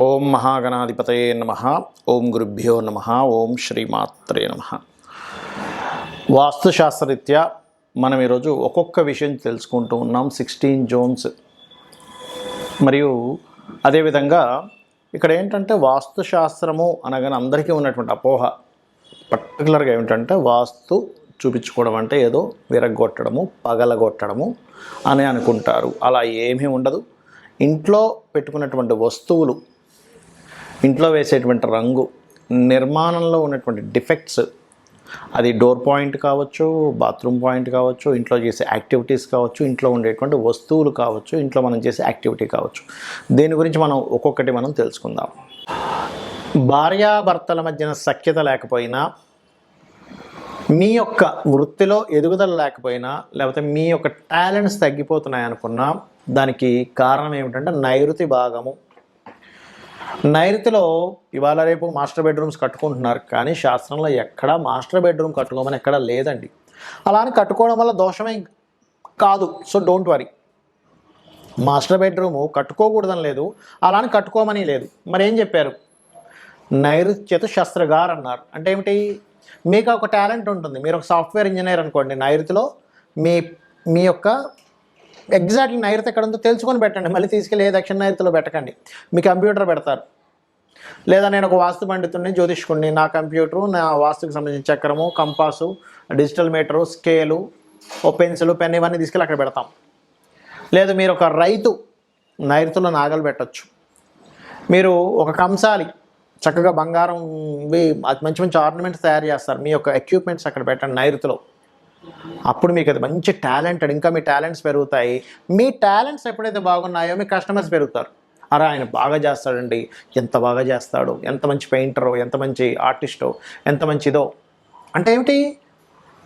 ఓం మహాగణాధిపతయే నమ. ఓం గురుభ్యో నమ. ఓం శ్రీమాత్రే నమ. వాస్తుశాస్త్రరీత్యా మనం ఈరోజు ఒక్కొక్క విషయం తెలుసుకుంటూ ఉన్నాం సిక్స్టీన్ జోన్స్. మరియు అదేవిధంగా ఇక్కడ ఏంటంటే వాస్తుశాస్త్రము అనగానే అందరికీ ఉన్నటువంటి అపోహ. పర్టికులర్గా ఏమిటంటే వాస్తు చూపించుకోవడం అంటే ఏదో విరగొట్టడము పగలగొట్టడము అని అనుకుంటారు. అలా ఏమీ ఉండదు. ఇంట్లో పెట్టుకున్నటువంటి వస్తువులు ఇంట్లో వేసేటువంటి రంగు నిర్మాణంలో ఉన్నటువంటి డిఫెక్ట్స్ అది డోర్ పాయింట్ కావచ్చు బాత్రూమ్ పాయింట్ కావచ్చు ఇంట్లో చేసే యాక్టివిటీస్ కావచ్చు ఇంట్లో ఉండేటువంటి వస్తువులు కావచ్చు ఇంట్లో మనం చేసే యాక్టివిటీ కావచ్చు. దీని గురించి మనం ఒక్కొక్కటి మనం తెలుసుకుందాం. భార్యాభర్తల మధ్యన సఖ్యత లేకపోయినా మీ యొక్క వృత్తిలో ఎదుగుదల లేకపోయినా లేకపోతే మీ యొక్క టాలెంట్స్ తగ్గిపోతున్నాయి అనుకున్నా దానికి కారణం ఏమిటంటే నైరుతి భాగము. నైరుతిలో ఇవాళ రేపు మాస్టర్ బెడ్రూమ్స్ కట్టుకుంటున్నారు కానీ శాస్త్రంలో ఎక్కడా మాస్టర్ బెడ్రూమ్ కట్టుకోమని ఎక్కడా లేదండి. అలా అని కట్టుకోవడం వల్ల దోషమే కాదు so don't worry. Master bedroom కట్టుకోకూడదని లేదు అలా అని కట్టుకోమని లేదు. మరి ఏం చెప్పారు? నైరుత్యత శస్త్రగారు అన్నారు. అంటే ఏమిటి? మీకు ఒక టాలెంట్ ఉంటుంది. మీరు ఒక సాఫ్ట్వేర్ ఇంజనీర్ అనుకోండి నైరుతిలో మీ మీ యొక్క ఎగ్జాక్ట్లీ నైరుతి ఎక్కడ ఉందో తెలుసుకొని పెట్టండి. మళ్ళీ తీసుకెళ్ళి ఏ దక్షిణ నైరుతిలో పెట్టకండి. మీ కంప్యూటర్ పెడతారు. లేదా నేను ఒక వాస్తు పండితుడిని జ్యోతిష్కుడిని. నా కంప్యూటరు నా వాస్తుకు సంబంధించిన చక్రము కంపాసు డిజిటల్ మీటరు స్కేలు ఓ పెన్సిల్ పెన్ ఇవన్నీ తీసుకెళ్ళి అక్కడ పెడతాం. లేదు మీరు ఒక రైతు నైరుతులో నాగలు పెట్టచ్చు. మీరు ఒక కంసాలి చక్కగా బంగారం మంచి మంచి ఆర్నమెంట్స్ తయారు చేస్తారు. మీ యొక్క ఎక్విప్మెంట్స్ అక్కడ పెట్టండి నైరుతిలో. అప్పుడు మీకు అది మంచి టాలెంటెడ్ ఇంకా మీ టాలెంట్స్ పెరుగుతాయి. మీ టాలెంట్స్ ఎప్పుడైతే బాగున్నాయో మీ కస్టమర్స్ పెరుగుతారు. అరే ఆయన బాగా చేస్తాడండి. ఎంత బాగా చేస్తాడు? ఎంత మంచి పెయింటరో? ఎంత మంచి ఆర్టిస్టో? ఎంత మంచిదో అంటే ఏమిటి?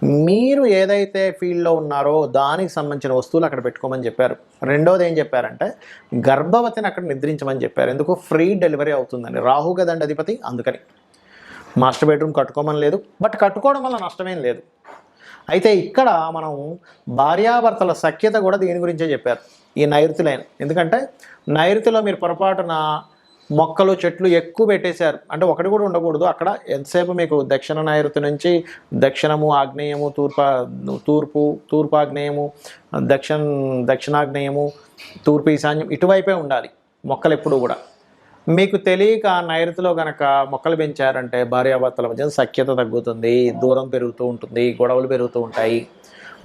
మీరు ఏదైతే ఫీల్డ్లో ఉన్నారో దానికి సంబంధించిన వస్తువులు అక్కడ పెట్టుకోమని చెప్పారు. రెండోది ఏం చెప్పారంటే గర్భవతిని అక్కడ నిద్రించమని చెప్పారు. ఎందుకు? ఫ్రీ డెలివరీ అవుతుందని రాహు కదండి అధిపతి అందుకని. మాస్టర్ బెడ్రూమ్ కట్టుకోమని లేదు. బట్ కట్టుకోవడం వల్ల నష్టమేం లేదు. అయితే ఇక్కడ మనం భార్యాభర్తల సఖ్యత కూడా దీని గురించే చెప్పారు ఈ నైరుతి లైన్. ఎందుకంటే నైరుతిలో మీరు పొరపాటున మొక్కలు చెట్లు ఎక్కువ పెట్టేశారు. అంటే ఒకటి కూడా ఉండకూడదు. అక్కడ ఎంతసేపు మీకు దక్షిణ నైరుతి నుంచి దక్షిణము ఆగ్నేయము తూర్పా తూర్పు తూర్పు ఆగ్నేయము దక్షిణ దక్షిణాగ్నేయము తూర్పు ఈశాన్యం ఇటువైపే ఉండాలి మొక్కలు ఎప్పుడు కూడా. మీకు తెలియక నైరుతిలో గనక మొక్కలు పెంచారంటే భార్యాభర్తల మధ్య సఖ్యత తగ్గుతుంది దూరం పెరుగుతూ ఉంటుంది గొడవలు పెరుగుతూ ఉంటాయి.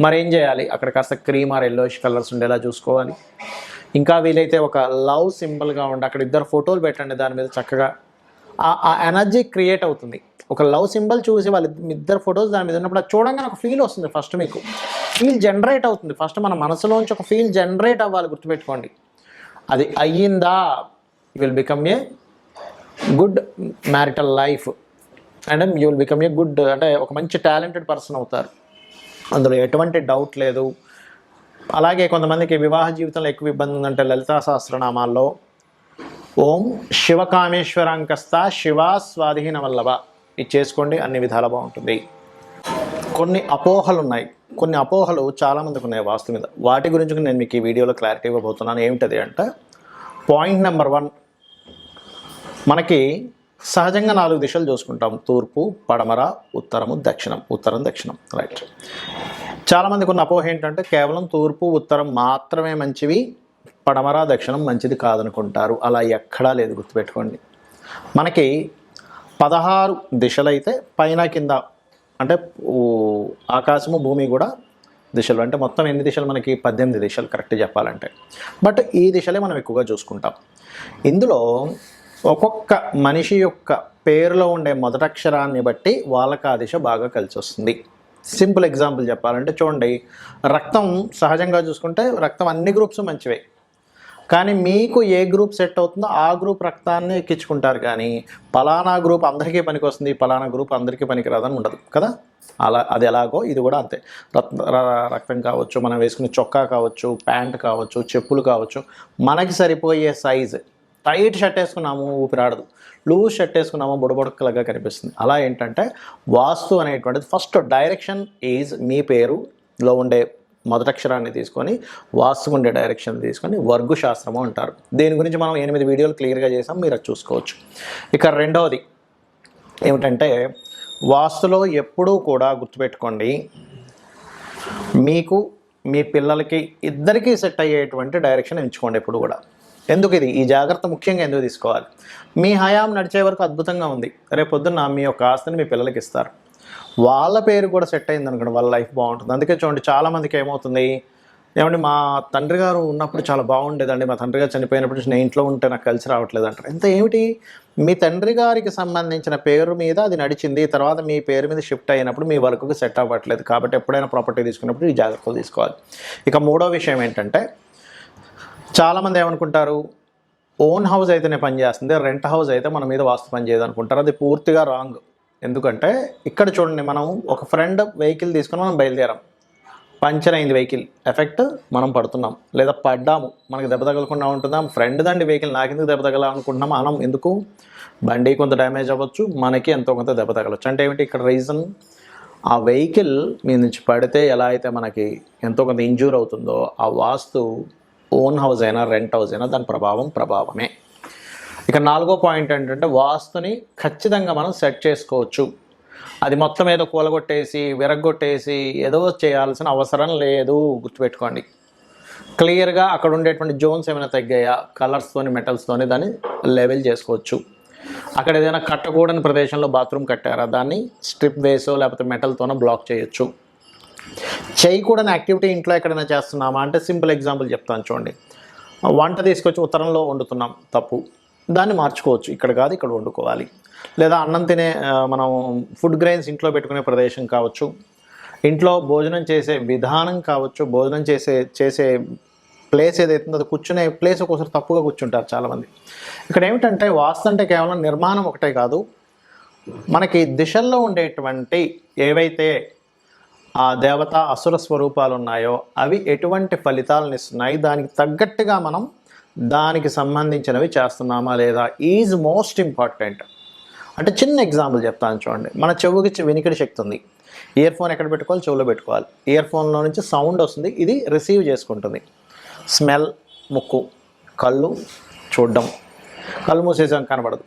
మరి ఏం చేయాలి? అక్కడ కాస్త క్రీమ్ ఆర్ ఎల్లోష్ కలర్స్ ఉండేలా చూసుకోవాలి. ఇంకా వీలైతే ఒక లవ్ సింబల్గా ఉండి అక్కడ ఇద్దరు ఫోటోలు పెట్టండి దాని మీద చక్కగా. ఆ- ఆ ఎనర్జీ క్రియేట్ అవుతుంది. ఒక లవ్ సింబల్ చూసి వాళ్ళ ఇద్దరు ఫొటోస్ దాని మీద ఉన్నప్పుడు అది చూడంగానే ఒక ఫీల్ వస్తుంది ఫస్ట్ మీకు. ఫీల్ జనరేట్ అవుతుంది. ఫస్ట్ మన మనసులోంచి ఒక ఫీల్ జనరేట్ అవ్వాలి గుర్తుపెట్టుకోండి. అది అయ్యిందా? You will become a good marital life and you will become a good అంటే ఒక మంచి టాలెంటెడ్ పర్సన్ అవుతారు. అందులో ఎటువంటి డౌట్ లేదు. అలాగే కొంతమందికి వివాహ జీవితంలో ఎక్కువ ఇబ్బంది ఉందంటే లలితా సహస్రనామాల్లో ఓం శివకామేశ్వరాంకస్త శివ స్వాధీన వల్లభ. ఇది చేసుకోండి అన్ని విధాలు బాగుంటుంది. కొన్ని అపోహలు ఉన్నాయి. కొన్ని అపోహలు చాలామందికి ఉన్నాయి వాస్తు మీద. వాటి గురించి నేను మీకు ఈ వీడియోలో క్లారిటీ ఇవ్వబోతున్నాను. ఏమిటది అంటే పాయింట్ నెంబర్ వన్ మనకి సహజంగా నాలుగు దిశలు చూసుకుంటాం. తూర్పు పడమర ఉత్తరము దక్షిణం. ఉత్తరం దక్షిణం. రైట్. చాలామందికి ఉన్న అపోహ ఏంటంటే కేవలం తూర్పు ఉత్తరం మాత్రమే మంచివి పడమర దక్షిణం మంచిది కాదనుకుంటారు. అలా ఎక్కడా లేదు గుర్తుపెట్టుకోండి. మనకి పదహారు దిశలైతే పైన కింద అంటే ఆకాశము భూమి కూడా దిశలు. అంటే మొత్తం ఎన్ని దిశలు మనకి? పద్దెనిమిది దిశలు కరెక్ట్ చెప్పాలంటే. బట్ ఈ దిశలే మనం ఎక్కువగా చూసుకుంటాం. ఇందులో ఒక్కొక్క మనిషి యొక్క పేరులో ఉండే మొదటక్షరాన్ని బట్టి వాళ్ళకి ఆ దిశ బాగా కలిసి వస్తుంది సింపుల్ ఎగ్జాంపుల్ చెప్పాలంటే చూడండి రక్తం సహజంగా చూసుకుంటే రక్తం అన్ని గ్రూప్స్ మంచివే. కానీ మీకు ఏ గ్రూప్ సెట్ అవుతుందో ఆ గ్రూప్ రక్తాన్ని ఎక్కించుకుంటారు కానీ పలానా గ్రూప్ అందరికీ పనికి వస్తుంది పలానా గ్రూప్ అందరికీ పనికిరాదని ఉండదు కదా? అలా అది ఎలాగో ఇది కూడా అంతే. రత్ రక్తం కావచ్చు మనం వేసుకునే చొక్కా కావచ్చు ప్యాంట్ కావచ్చు చెప్పులు కావచ్చు మనకి సరిపోయే సైజు. టైట్ షర్ట్ వేసుకున్నాము ఊపిరాడదు లూజ్ షర్ట్ వేసుకున్నాము బుడబుడకలుగా కనిపిస్తుంది. అలా ఏంటంటే వాస్తు అనేటువంటిది ఫస్ట్ డైరెక్షన్ ఈజ్ మీ పేరులో ఉండే మొదటక్షరాన్ని తీసుకొని వాస్తు ఉండే డైరెక్షన్ తీసుకొని వర్గు శాస్త్రము అంటారు. దీని గురించి మనం ఎనిమిది వీడియోలు క్లియర్గా చేసాం మీరు అది చూసుకోవచ్చు. ఇక రెండవది ఏమిటంటే వాస్తులో ఎప్పుడూ కూడా గుర్తుపెట్టుకోండి మీకు మీ పిల్లలకి ఇద్దరికీ సెట్ అయ్యేటువంటి డైరెక్షన్ ఎంచుకోండి ఎప్పుడు కూడా. ఎందుకు ఇది? ఈ జాగ్రత్త ముఖ్యంగా ఎందుకు తీసుకోవాలి? మీ హయాం నడిచే వరకు అద్భుతంగా ఉంది. రేపు పొద్దున్న మీ యొక్క ఆస్తిని మీ పిల్లలకి ఇస్తారు. వాళ్ళ పేరు కూడా సెట్ అయింది అనుకోండి వాళ్ళ లైఫ్ బాగుంటుంది. అందుకే చూడండి చాలామందికి ఏమవుతుంది? ఏమంటే మా తండ్రి గారు ఉన్నప్పుడు చాలా బాగుండేదండి. మా తండ్రి గారు చనిపోయినప్పుడు నేను ఇంట్లో ఉంటే నాకు కలిసి రావట్లేదు అంటారు. ఎంత ఏమిటి? మీ తండ్రి గారికి సంబంధించిన పేరు మీద అది నడిచింది తర్వాత మీ పేరు మీద షిఫ్ట్ అయినప్పుడు మీ వర్క్కి సెట్ అవ్వట్లేదు. కాబట్టి ఎప్పుడైనా ప్రాపర్టీ తీసుకున్నప్పుడు ఈ జాగ్రత్తలు తీసుకోవాలి. ఇక మూడో విషయం ఏంటంటే చాలామంది ఏమనుకుంటారు ఓన్ హౌస్ అయితేనే పనిచేస్తుంది రెంట్ హౌస్ అయితే మన మీద వాస్తు పని చేయదు అనుకుంటారు. అది పూర్తిగా రాంగ్. ఎందుకంటే ఇక్కడ చూడండి మనం ఒక ఫ్రెండ్ వెహికల్ తీసుకుని మనం బయలుదేరాం. పంచర్ అయింది వెహికల్. ఎఫెక్ట్ మనం పడుతున్నాం. లేదా పడ్డాము. మనకి దెబ్బ తగలకుండా ఉంటుందా? ఫ్రెండ్ దండి వెహికల్. నాకెందుకు దెబ్బ తగలాలనుకుంటున్నాం మనం ఎందుకు? బండి కొంత డ్యామేజ్ అవ్వచ్చు. మనకి ఎంతో కొంత దెబ్బ తగలవచ్చు అంటే ఏమిటి? ఇక్కడ రీజన్ ఆ వెహికల్ మీ నుంచి పడితే ఎలా అయితే మనకి ఎంతో కొంత ఇంజూర్ అవుతుందో ఆ వాస్తు ఓన్ హౌస్ అయినా రెంట్ హౌస్ అయినా దాని ప్రభావం ప్రభావమే. ఇక నాలుగో పాయింట్ ఏంటంటే వాస్తుని ఖచ్చితంగా మనం సెట్ చేసుకోవచ్చు. అది మొత్తం ఏదో కూలగొట్టేసి విరగొట్టేసి ఏదో చేయాల్సిన అవసరం లేదు. గుర్తుపెట్టుకోండి. క్లియర్గా అక్కడ ఉండేటువంటి జోన్స్ ఏమైనా తగ్గాయా? కలర్స్తోని మెటల్స్తోని దాన్ని లెవెల్ చేసుకోవచ్చు. అక్కడ ఏదైనా కట్టకూడని ప్రదేశంలో బాత్రూమ్ కట్టారా? దాన్ని స్ట్రిప్ వేసో లేకపోతే మెటల్తోనో బ్లాక్ చేయొచ్చు. చేయకూడని యాక్టివిటీ ఇంట్లో ఎక్కడైనా చేస్తున్నామా? అంటే సింపుల్ ఎగ్జాంపుల్ చెప్తాను చూడండి. వంట తీసుకొచ్చి ఉత్తరంలో వండుతున్నాం తప్పు. దాన్ని మార్చుకోవచ్చు. ఇక్కడ కాదు ఇక్కడ వండుకోవాలి. లేదా అన్నం తినే మనం ఫుడ్ గ్రెయిన్స్ ఇంట్లో పెట్టుకునే ప్రదేశం కావచ్చు. ఇంట్లో భోజనం చేసే విధానం కావచ్చు. భోజనం చేసే చేసే ప్లేస్ ఏదైతే అది కూర్చునే ప్లేస్ ఒక్కోసారి తప్పుగా కూర్చుంటారు చాలామంది. ఇక్కడ ఏమిటంటే వాస్తు అంటే కేవలం నిర్మాణం ఒకటే కాదు. మనకి దిశల్లో ఉండేటువంటి ఏవైతే ఆ దేవత అసుర స్వరూపాలు ఉన్నాయో అవి ఎటువంటి ఫలితాలను ఇస్తున్నాయి దానికి తగ్గట్టుగా మనం దానికి సంబంధించినవి చేస్తున్నామా లేదా ఈజ్ మోస్ట్ ఇంపార్టెంట్. అంటే చిన్న ఎగ్జాంపుల్ చెప్తాను చూడండి. మన చెవుకి చె- వినికిడి శక్తి ఉంది. ఇయర్ ఫోన్ ఎక్కడ పెట్టుకోవాలి? చెవులో పెట్టుకోవాలి. ఇయర్ ఫోన్లో నుంచి సౌండ్ వస్తుంది. ఇది రిసీవ్ చేసుకుంటుంది. స్మెల్ ముక్కు కళ్ళు చూడడం. కళ్ళు మూసేసాం కనబడదు.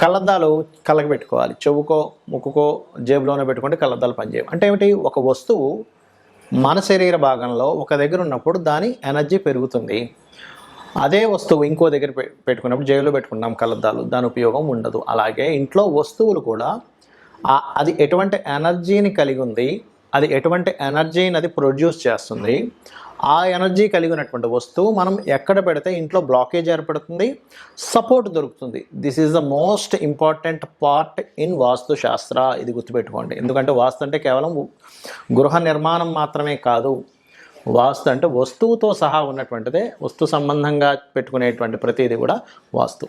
కళ్ళద్దాలు కళ్ళకి పెట్టుకోవాలి చెవుకో ముక్కుకో జేబులోనే పెట్టుకుంటే కళ్ళద్దాలు పనిచేయవు. అంటే ఏమిటి? ఒక వస్తువు మన శరీర భాగంలో ఒక దగ్గర ఉన్నప్పుడు దాని ఎనర్జీ పెరుగుతుంది. అదే వస్తువు ఇంకో దగ్గర పె- పెట్టుకున్నప్పుడు జేబులో పెట్టుకున్నాం కళ్ళద్దాలు దాని ఉపయోగం ఉండదు. అలాగే ఇంట్లో వస్తువులు కూడా అది ఎటువంటి ఎనర్జీని కలిగి ఉంది అది ఎటువంటి ఎనర్జీని అది ప్రొడ్యూస్ చేస్తుంది ఆ ఎనర్జీ కలిగి ఉన్నటువంటి వస్తువు మనం ఎక్కడ పెడితే ఇంట్లో బ్లాకేజ్ ఏర్పడుతుంది సపోర్ట్ దొరుకుతుంది. This is the most important part in vastu shastra ఇది గుర్తుపెట్టుకోండి. ఎందుకంటే వాస్తు అంటే కేవలం గృహ నిర్మాణం మాత్రమే కాదు. వాస్తు అంటే వస్తువుతో సహా ఉన్నటువంటిదే వస్తు సంబంధంగా పెట్టుకునేటువంటి ప్రతిదీ కూడా వాస్తు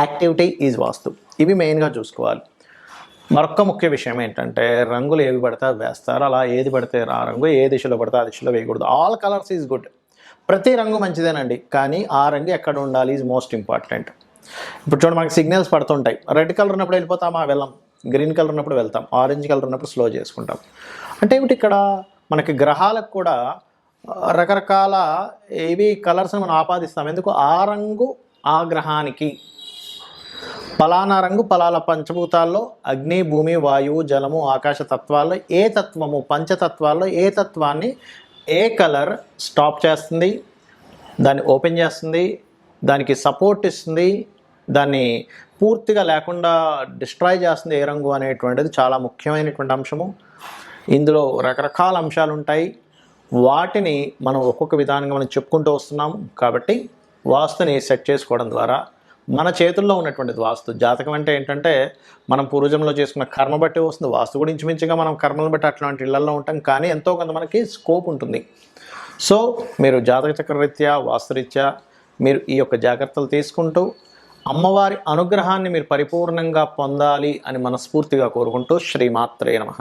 యాక్టివిటీ ఈజ్ వాస్తు ఇవి మెయిన్గా చూసుకోవాలి. మరొక ముఖ్య విషయం ఏంటంటే రంగులు ఏవి పడితే వేస్తారు. అలా ఏది పడితే ఆ రంగు ఏ దిశలో పడితే ఆ దిశలో వేయకూడదు. ఆల్ కలర్స్ ఈజ్ గుడ్ ప్రతి రంగు మంచిదేనండి. కానీ ఆ రంగు ఎక్కడ ఉండాలి ఈజ్ మోస్ట్ ఇంపార్టెంట్ ఇప్పుడు చూడండి మనకి సిగ్నల్స్ పడుతుంటాయి. రెడ్ కలర్ ఉన్నప్పుడు వెళ్ళిపోతామా? వెళ్ళాం. గ్రీన్ కలర్ ఉన్నప్పుడు వెళ్తాం. ఆరెంజ్ కలర్ ఉన్నప్పుడు స్లో చేసుకుంటాం. అంటే ఏమిటి ఇక్కడ? మనకి గ్రహాలకు కూడా రకరకాల ఏవి కలర్స్ని మనం ఆపాదిస్తాం. ఎందుకు? ఆ రంగు ఆ గ్రహానికి పలానా రంగు పలాల పంచభూతాల్లో అగ్ని భూమి వాయువు జలము ఆకాశ తత్వాల్లో ఏ తత్వము పంచతత్వాల్లో ఏ తత్వాన్ని ఏ కలర్ స్టాప్ చేస్తుంది దాన్ని ఓపెన్ చేస్తుంది దానికి సపోర్ట్ ఇస్తుంది దాన్ని పూర్తిగా లేకుండా డిస్ట్రాయ్ చేస్తుంది ఏ రంగు అనేటువంటిది చాలా ముఖ్యమైనటువంటి అంశము. ఇందులో రకరకాల అంశాలు ఉంటాయి. వాటిని మనం ఒక్కొక్క విధానంగా మనం చెప్పుకుంటూ వస్తున్నాం కాబట్టి వాస్తుని సెట్ చేసుకోవడం ద్వారా మన చేతుల్లో ఉన్నటువంటిది వాస్తు. జాతకం అంటే ఏంటంటే మనం పూర్వజంలో చేసుకున్న కర్మ బట్టి వస్తుంది. వాస్తు కూడా ఇంచుమించుగా మనం కర్మలు బట్టి అట్లాంటి ఇళ్ళలో ఉంటాం కానీ ఎంతో కొంత మనకి స్కోప్ ఉంటుంది. సో మీరు జాతక చక్రరీత్యా వాస్తురీత్యా మీరు ఈ యొక్క జాగ్రత్తలు తీసుకుంటూ అమ్మవారి అనుగ్రహాన్ని మీరు పరిపూర్ణంగా పొందాలి అని మనస్ఫూర్తిగా కోరుకుంటూ శ్రీమాత్రే నమ.